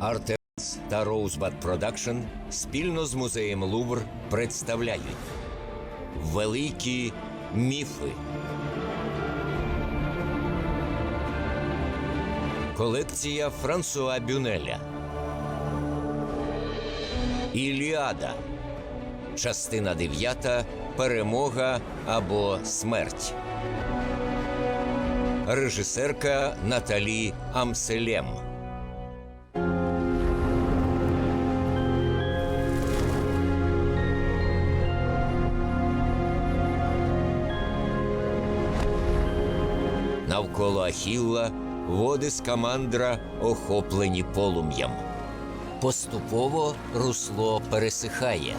Артемс та Rosebud Production спільно з музеєм Лувр представляють Великі міфи. Колекція Франсуа Бюнеля. Іліада. Частина 9. Перемога або смерть. Режисерка Наталі Амселем. Навколо Ахілла води з камандра охоплені полум'ям. Поступово русло пересихає.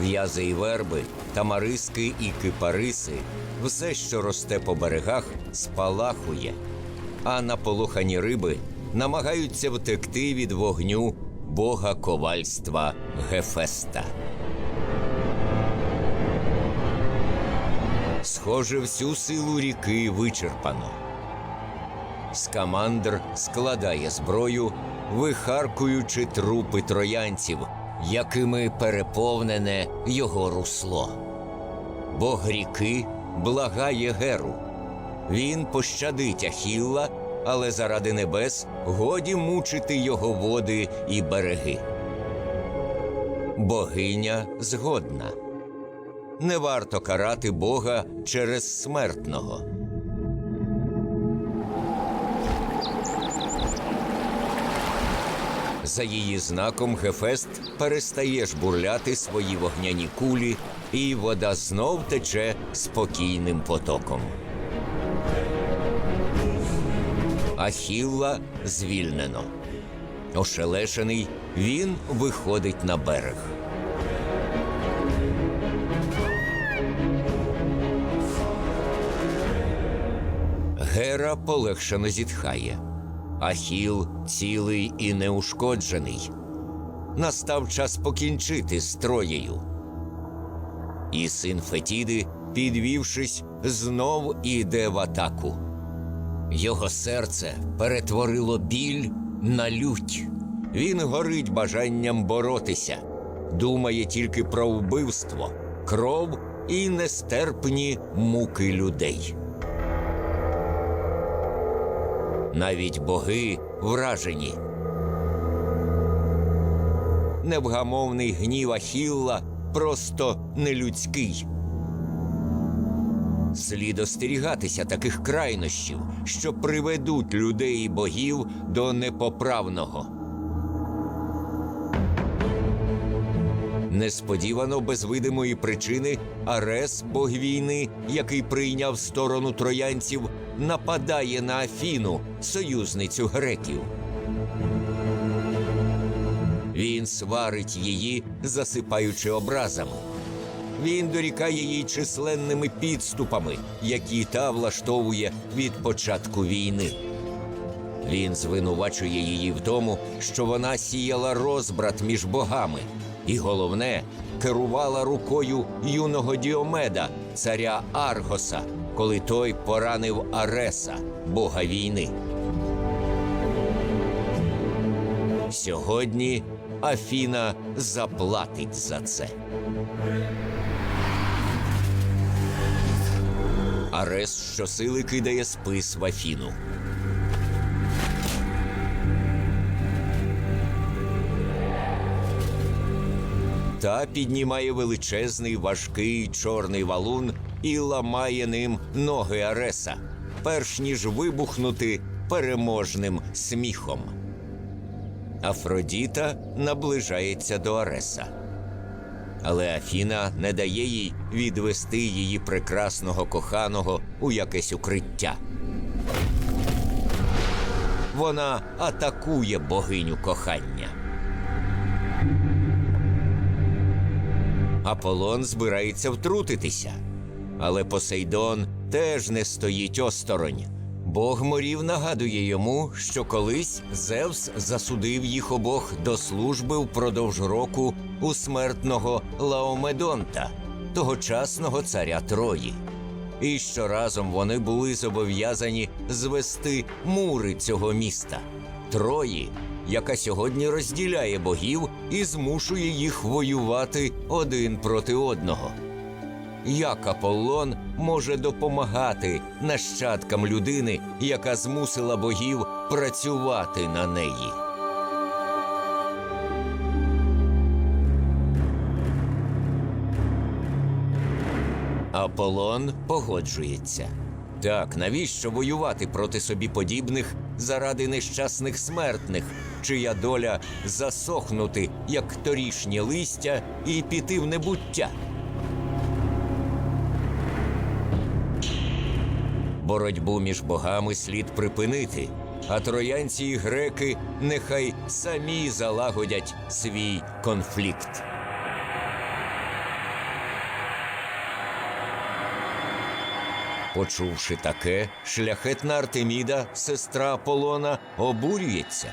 В'язи і верби, тамариски і кипариси все, що росте по берегах, спалахує, а наполохані риби намагаються втекти від вогню бога ковальства Гефеста. Схоже, всю силу ріки вичерпано. Скамандр складає зброю, вихаркуючи трупи троянців, якими переповнене його русло. Бог ріки благає Геру. Він пощадить Ахілла, але заради небес годі мучити його води і береги. Богиня згодна. Не варто карати Бога через смертного. За її знаком Гефест перестає жбурляти свої вогняні кулі, і вода знов тече спокійним потоком. Ахілла звільнено. Ошелешений, він виходить на берег. Гера полегшено зітхає. Ахіл цілий і неушкоджений. Настав час покінчити з троєю. І син Фетіди, підвівшись, знов іде в атаку. Його серце перетворило біль на лють. Він горить бажанням боротися, думає тільки про вбивство, кров і нестерпні муки людей. Навіть боги вражені. Невгамовний гнів Ахілла просто нелюдський. Слід остерігатися таких крайнощів, що приведуть людей і богів до непоправного. Несподівано без видимої причини Арес, бог війни, який прийняв сторону троянців, нападає на Афіну, союзницю греків. Він сварить її, засипаючи образами. Він дорікає їй численними підступами, які та влаштовує від початку війни. Він звинувачує її в тому, що вона сіяла розбрат між богами, і головне, керувала рукою юного Діомеда, царя Аргоса, коли той поранив Ареса, бога війни. Сьогодні Афіна заплатить за це. Арес щосили кидає спис в Афіну. Та піднімає величезний важкий чорний валун і ламає ним ноги Ареса, перш ніж вибухнути переможним сміхом. Афродіта наближається до Ареса. Але Афіна не дає їй відвести її прекрасного коханого у якесь укриття. Вона атакує богиню кохання. Аполлон збирається втрутитися. Але Посейдон теж не стоїть осторонь. Бог морів нагадує йому, що колись Зевс засудив їх обох до служби впродовж року у смертного Лаомедонта, тогочасного царя Трої. І що разом вони були зобов'язані звести мури цього міста Трої, яка сьогодні розділяє богів і змушує їх воювати один проти одного. Як Аполлон може допомагати нащадкам людини, яка змусила богів працювати на неї? Аполлон погоджується. Так, навіщо воювати проти собі подібних заради нещасних смертних, чия доля засохнути, як торішнє листя, і піти в небуття? Боротьбу між богами слід припинити, а троянці і греки нехай самі залагодять свій конфлікт. Почувши таке, шляхетна Артеміда, сестра Аполлона, обурюється.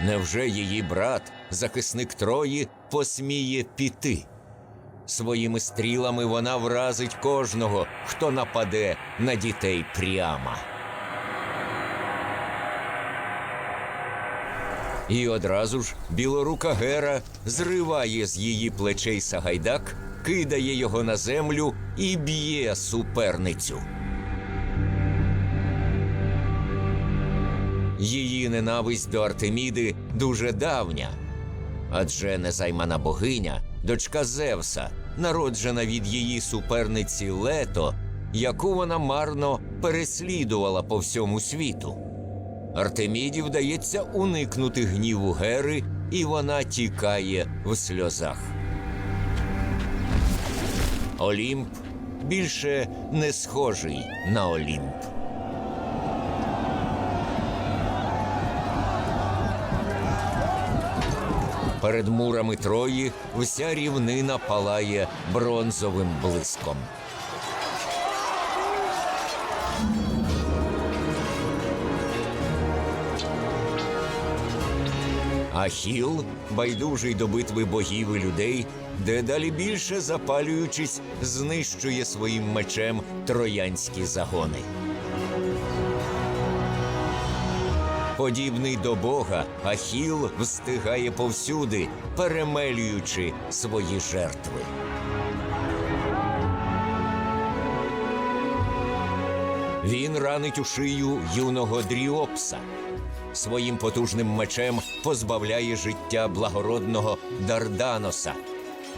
Невже її брат, захисник Трої, посміє піти? Своїми стрілами вона вразить кожного, хто нападе на дітей прямо. І одразу ж білорука Гера зриває з її плечей сагайдак, кидає його на землю і б'є суперницю. Її ненависть до Артеміди дуже давня, адже незаймана богиня, дочка Зевса, народжена від її суперниці Лето, яку вона марно переслідувала по всьому світу. Артеміді вдається уникнути гніву Гери, і вона тікає в сльозах. Олімп більше не схожий на Олімп. Перед мурами Трої вся рівнина палає бронзовим блиском. Ахіл, байдужий до битви богів і людей, дедалі більше запалюючись, знищує своїм мечем троянські загони. Подібний до Бога, Ахіл встигає повсюди, перемелюючи свої жертви. Він ранить у шию юного Дріопса. Своїм потужним мечем позбавляє життя благородного Дарданоса.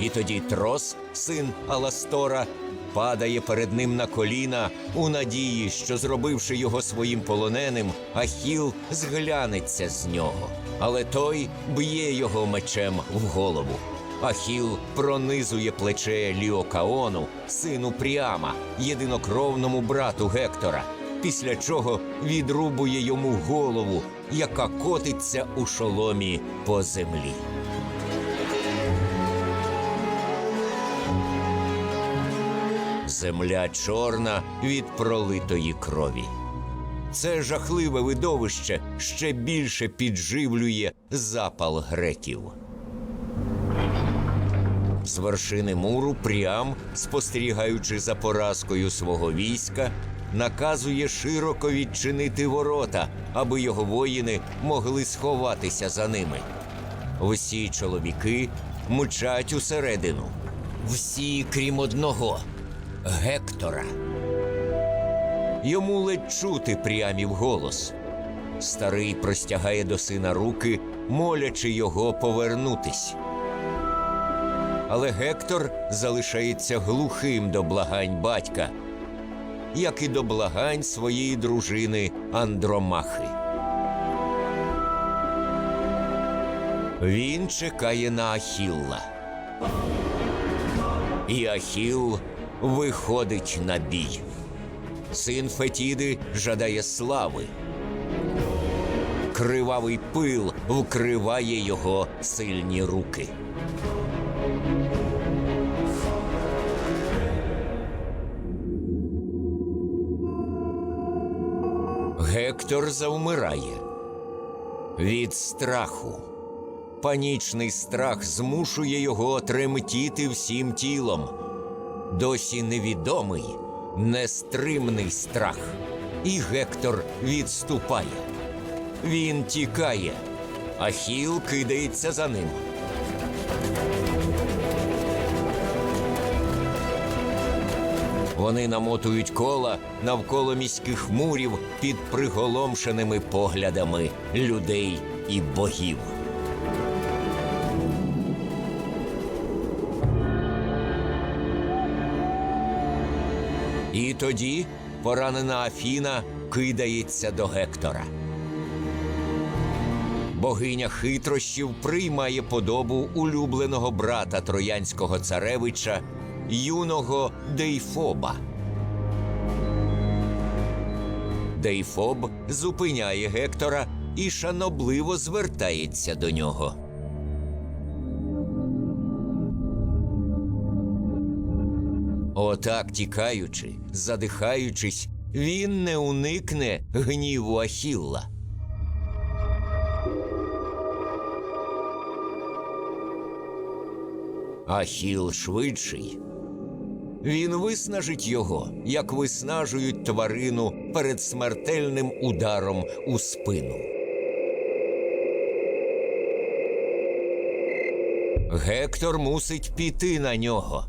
І тоді Трос, син Аластора, падає перед ним на коліна у надії, що, зробивши його своїм полоненим, Ахіл зглянеться з нього. Але той б'є його мечем в голову. Ахіл пронизує плече Ліокаону, сину Пріама, єдинокровному брату Гектора, після чого відрубує йому голову, яка котиться у шоломі по землі. Земля чорна від пролитої крові. Це жахливе видовище ще більше підживлює запал греків. З вершини муру Пріам, спостерігаючи за поразкою свого війська, наказує широко відчинити ворота, аби його воїни могли сховатися за ними. Всі чоловіки мчать усередину. Всі, крім одного Гектора. Йому ледь чути прямів голос. Старий простягає до сина руки, молячи його повернутись. Але Гектор залишається глухим до благань батька, як і до благань своєї дружини Андромахи. Він чекає на Ахілла. І Ахіл виходить на бій. Син Фетіди жадає слави. Кривавий пил вкриває його сильні руки. Гектор завмирає від страху. Панічний страх змушує його тремтіти всім тілом. Досі невідомий, нестримний страх. І Гектор відступає. Він тікає, Ахіл кидається за ним. Вони намотують кола навколо міських мурів під приголомшеними поглядами людей і богів. Тоді поранена Афіна кидається до Гектора. Богиня хитрощів приймає подобу улюбленого брата троянського царевича, юного Дейфоба. Дейфоб зупиняє Гектора і шанобливо звертається до нього. Отак, тікаючи, задихаючись, він не уникне гніву Ахілла. Ахіл швидший. Він виснажить його, як виснажують тварину перед смертельним ударом у спину. Гектор мусить піти на нього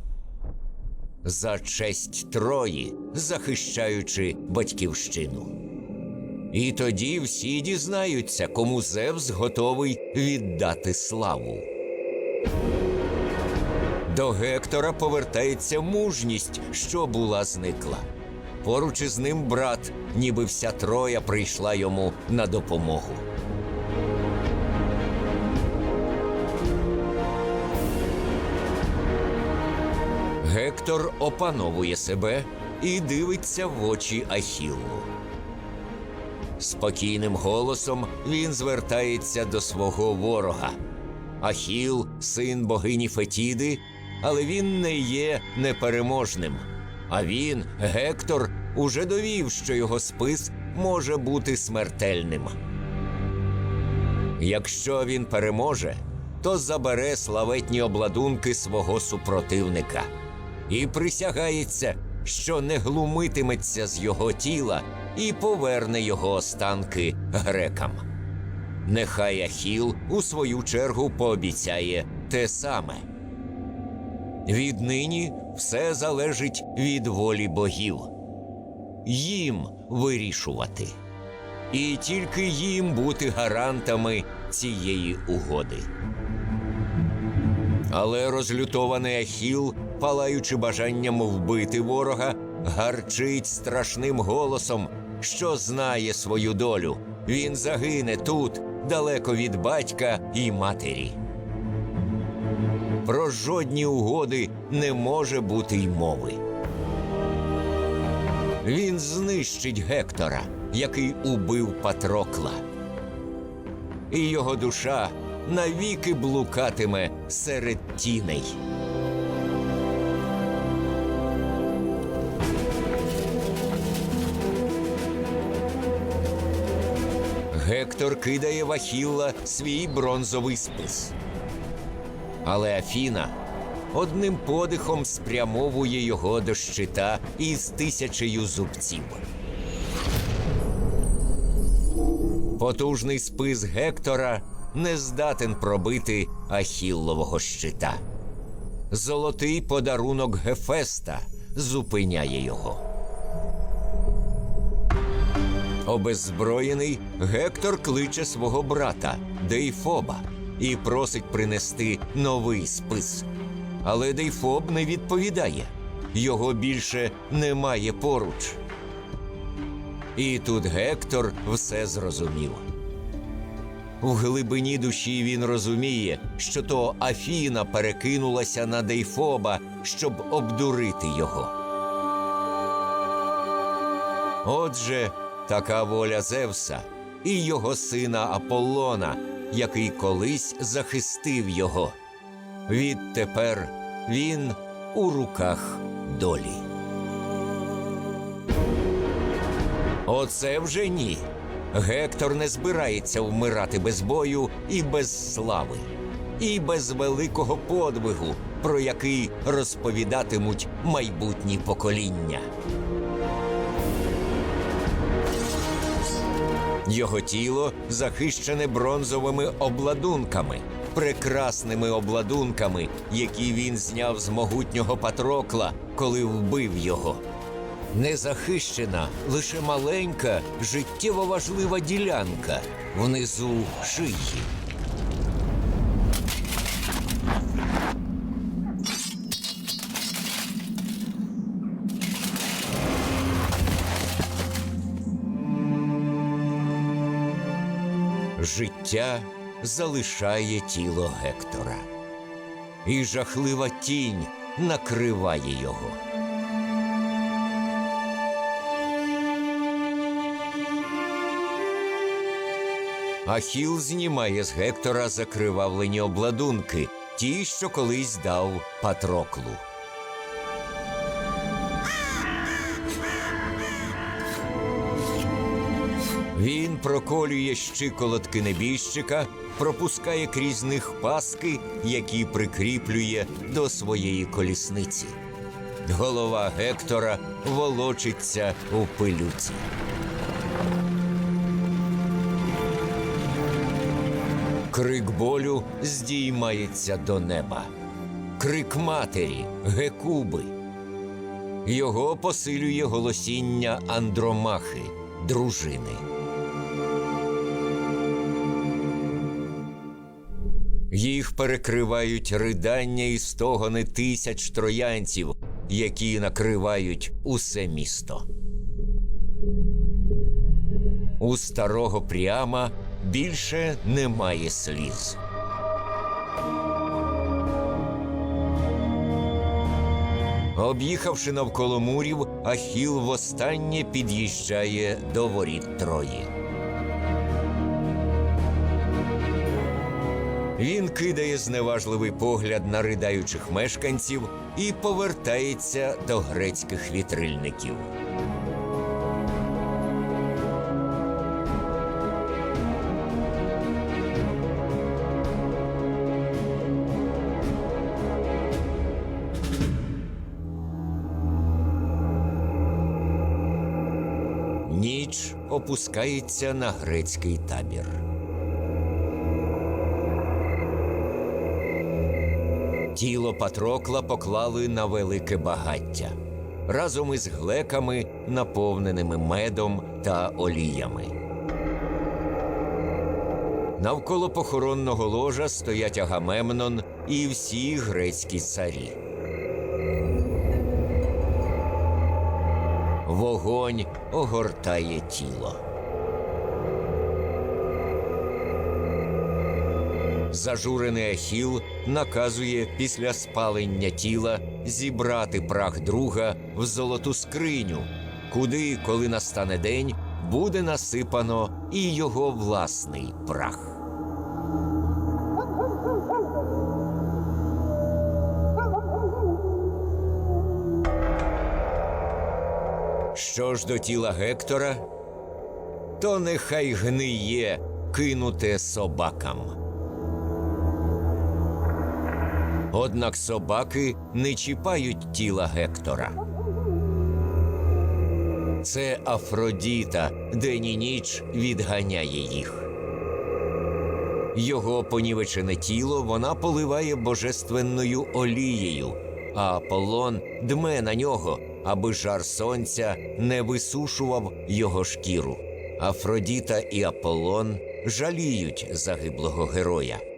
за честь Трої, захищаючи батьківщину. І тоді всі дізнаються, кому Зевс готовий віддати славу. До Гектора повертається мужність, що була зникла. Поруч із ним брат, ніби вся троя прийшла йому на допомогу. Гектор опановує себе і дивиться в очі Ахіллу. Спокійним голосом він звертається до свого ворога. Ахіл син богині Фетіди, але він не є непереможним. А він, Гектор, уже довів, що його спис може бути смертельним. Якщо він переможе, то забере славетні обладунки свого супротивника і присягається, що не глумитиметься з його тіла і поверне його останки грекам. Нехай Ахіл у свою чергу пообіцяє те саме. Віднині все залежить від волі богів. Їм вирішувати. І тільки їм бути гарантами цієї угоди. Але розлютований Ахіл, палаючи бажанням вбити ворога, гарчить страшним голосом, що знає свою долю. Він загине тут, далеко від батька і матері. Про жодні угоди не може бути й мови. Він знищить Гектора, який убив Патрокла. І його душа навіки блукатиме серед тіней. Гектор кидає в свій бронзовий спис. Але Афіна одним подихом спрямовує його до щита із тисячею зубців. Потужний спис Гектора не здатен пробити Ахіллового щита. Золотий подарунок Гефеста зупиняє його. Обеззброєний Гектор кличе свого брата Дейфоба і просить принести новий спис. Але Дейфоб не відповідає його більше немає поруч. І тут Гектор все зрозумів. В глибині душі він розуміє, що то Афіна перекинулася на Дейфоба, щоб обдурити його. Отже, така воля Зевса і його сина Аполлона, який колись захистив його. Відтепер він у руках долі. Оце вже ні. Гектор не збирається вмирати без бою і без слави, і без великого подвигу, про який розповідатимуть майбутні покоління. Його тіло захищене бронзовими обладунками, прекрасними обладунками, які він зняв з могутнього Патрокла, коли вбив його. Не захищена лише маленька, життєво важлива ділянка внизу шиї. Життя залишає тіло Гектора, і жахлива тінь накриває його. Ахіл знімає з Гектора закривавлені обладунки, ті, що колись дав Патроклу. Проколює щиколотки небіжчика, пропускає крізь них паски, які прикріплює до своєї колісниці. Голова Гектора волочиться у пилюці. Крик болю здіймається до неба. Крик матері Гекуби. Його посилює голосіння Андромахи, дружини. Їх перекривають ридання і стогони тисяч троянців, які накривають усе місто. У старого пряма більше немає сліз. Об'їхавши навколо мурів, Ахіл востаннє під'їжджає до воріт Трої. Він кидає зневажливий погляд на ридаючих мешканців і повертається до грецьких вітрильників. Ніч опускається на грецький табір. Тіло Патрокла поклали на велике багаття разом із глеками, наповненими медом та оліями. Навколо похоронного ложа стоять Агамемнон і всі грецькі царі. Вогонь огортає тіло. Зажурений Ахіл наказує після спалення тіла зібрати прах друга в золоту скриню, куди, коли настане день, буде насипано і його власний прах. Що ж до тіла Гектора, то нехай гниє, кинуте собакам. Однак собаки не чіпають тіла Гектора. Це Афродіта день і ніч відганяє їх. Його понівечене тіло вона поливає божественною олією, а Аполлон дме на нього, аби жар сонця не висушував його шкіру. Афродіта і Аполлон жаліють загиблого героя.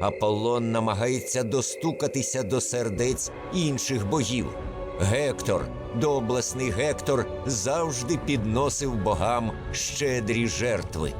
Аполлон намагається достукатися до сердець інших богів. Гектор, доблесний Гектор, завжди підносив богам щедрі жертви.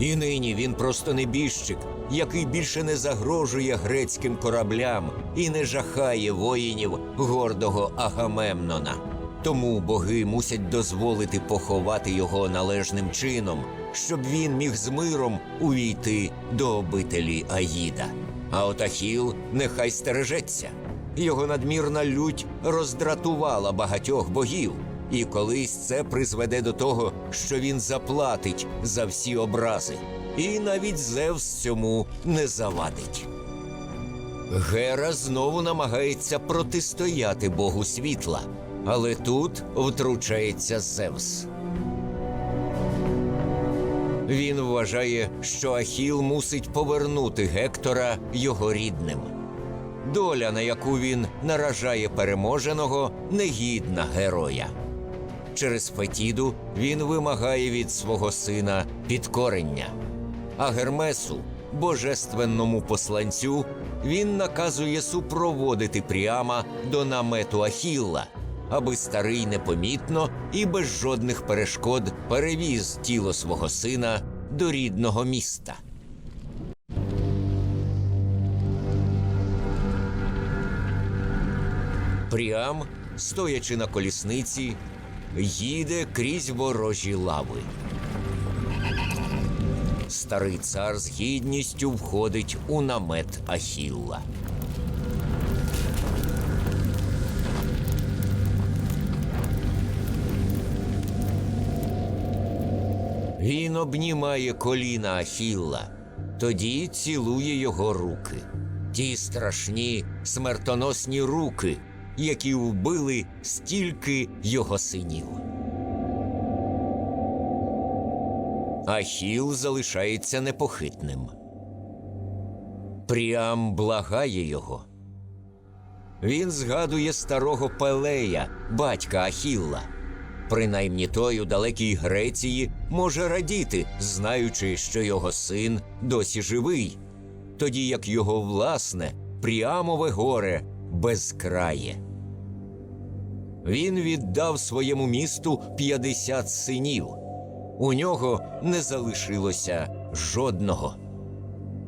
І нині він просто небіжчик, який більше не загрожує грецьким кораблям і не жахає воїнів гордого Агамемнона. Тому боги мусять дозволити поховати його належним чином, щоб він міг з миром увійти до обителі Аїда. А от Ахіл нехай стережеться. Його надмірна лють роздратувала багатьох богів, і колись це призведе до того, що він заплатить за всі образи, і навіть Зевс цьому не завадить. Гера знову намагається протистояти Богу світла, але тут втручається Зевс. Він вважає, що Ахіл мусить повернути Гектора його рідним. Доля, на яку він наражає переможеного, негідна героя. Через Фетіду він вимагає від свого сина підкорення. А Гермесу, божественному посланцю, він наказує супроводити Пріама до намету Ахілла, аби старий непомітно і без жодних перешкод перевіз тіло свого сина до рідного міста. Пріам, стоячи на колісниці, їде крізь ворожі лави. Старий цар з гідністю входить у намет Ахілла. Він обнімає коліна Ахілла, тоді цілує його руки. Ті страшні смертоносні руки, які вбили стільки його синів. Ахіл залишається непохитним. Пріам благає його. Він згадує старого Пелея, батька Ахілла. Принаймні той у далекій Греції може радіти, знаючи, що його син досі живий, тоді як його власне Пріамове горе безкрає. Він віддав своєму місту 50 синів. У нього не залишилося жодного.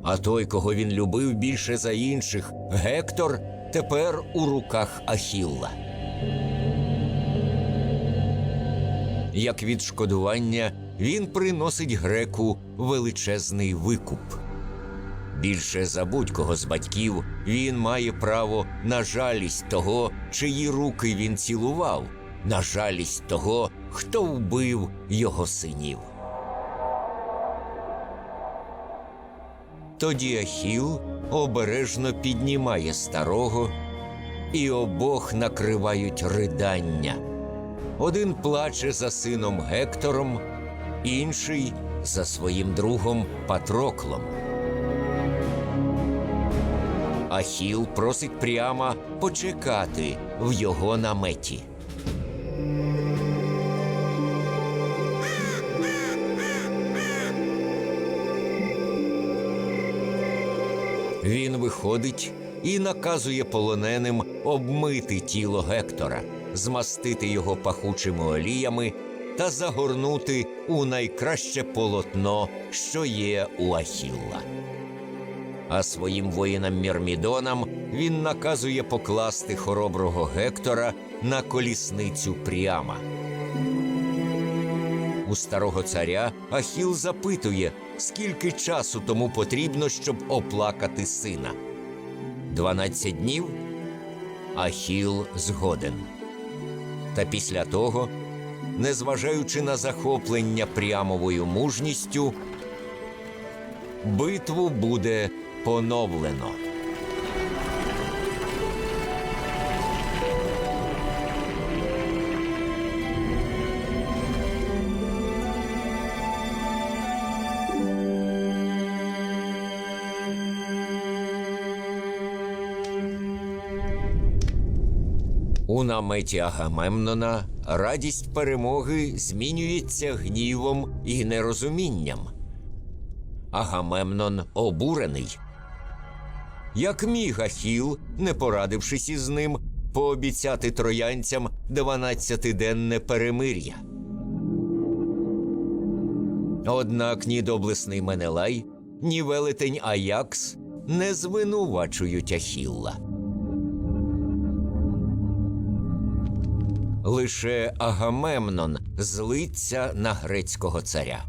А той, кого він любив більше за інших, Гектор, тепер у руках Ахілла. Як відшкодування, він приносить греку величезний викуп. Більше за будь-кого з батьків він має право на жалість того, чиї руки він цілував, на жалість того, хто вбив його синів. Тоді Ахіл обережно піднімає старого, і обох накривають ридання. Один плаче за сином Гектором, інший за своїм другом Патроклом. Ахіл просить прямо почекати в його наметі. Він виходить і наказує полоненим обмити тіло Гектора, змастити його пахучими оліями та загорнути у найкраще полотно, що є у Ахілла. А своїм воїнам Мірмідонам він наказує покласти хороброго Гектора на колісницю прямо. У старого царя Ахіл запитує, скільки часу тому потрібно, щоб оплакати сина. Дванадцять днів Ахіл згоден. Та після того, незважаючи на захоплення прямовою мужністю, битву буде поновлено. У Агамемнона радість перемоги змінюється гнівом і нерозумінням. Агамемнон обурений. Як міг Ахіл, не порадившись із ним, пообіцяти троянцям дванадцятиденне перемир'я. Однак ні доблесний Менелай, ні велетень Аякс не звинувачують Ахілла. Лише Агамемнон злиться на грецького царя.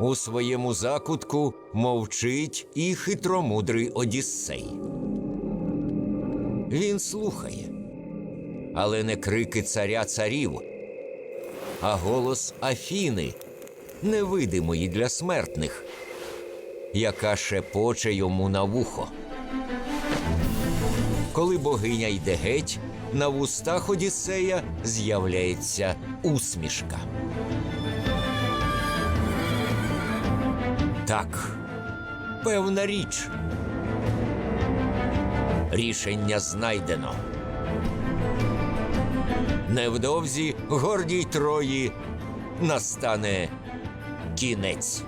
У своєму закутку мовчить і хитромудрий Одіссей. Він слухає, але не крики царя царів, а голос Афіни, невидимої для смертних, яка шепоче йому на вухо. Коли богиня йде геть, на вустах Одіссея з'являється усмішка. Так, певна річ. Рішення знайдено. Невдовзі гордій трої настане кінець.